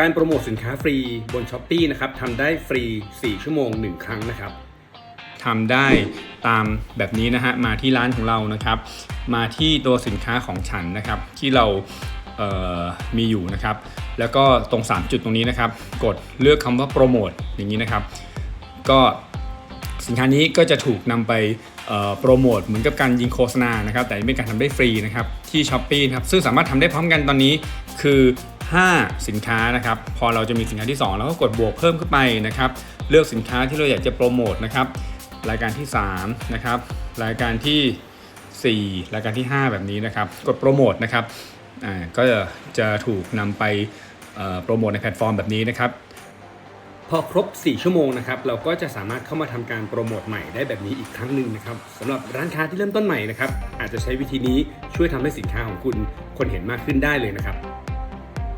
การโปรโมทสินค้าฟรีบน s h อ p e e นะครับทำได้ฟรี 4 ชั่วโมง 1 ครั้งนะครับทำได้ตามแบบนี้นะฮะมาที่ร้านของเรานะครับ มาที่ตัวสินค้าของฉันนะครับ ที่เราเอ่อมีอยู่นะครับ แล้วก็ตรง 3 จุดตรงนี้นะครับ กดเลือกคำว่าโปรโมทอย่างนี้นะครับ ก็สินค้านี้ก็จะถูกนำไปเอ่อโปรโมทเหมือนกับการยิงโฆษณานะครับ แต่เป็นการทำได้ฟรีนะครับที่ s h อ p e e นะครับซึ่งสามารถทำได้พร้อมกันตอนนี้คือ 5 สินค้านะครับ พอเราจะมีสินค้าที่2แล้วก็กดบวกเพิ่มขึ้นไปนะครับ เลือกสินค้าที่เราอยากจะโปรโมทนะครับ รายการที่3นะครับ รายการที่ 4 รายการที่ 5 แบบนี้นะครับ กดโปรโมทนะครับ อ่า ก็จะถูกนำไปโปรโมทในแพลตฟอร์มแบบนี้นะครับ พอครบ 4 ชั่วโมงนะครับ เราก็จะสามารถเข้ามาทำการโปรโมทใหม่ได้แบบนี้อีกครั้งหนึ่งนะครับสำหรับร้านค้าที่เริ่มต้นใหม่นะครับ อาจจะใช้วิธีนี้ช่วยทำให้สินค้าของคุณคนเห็นมากขึ้นได้เลยนะครับ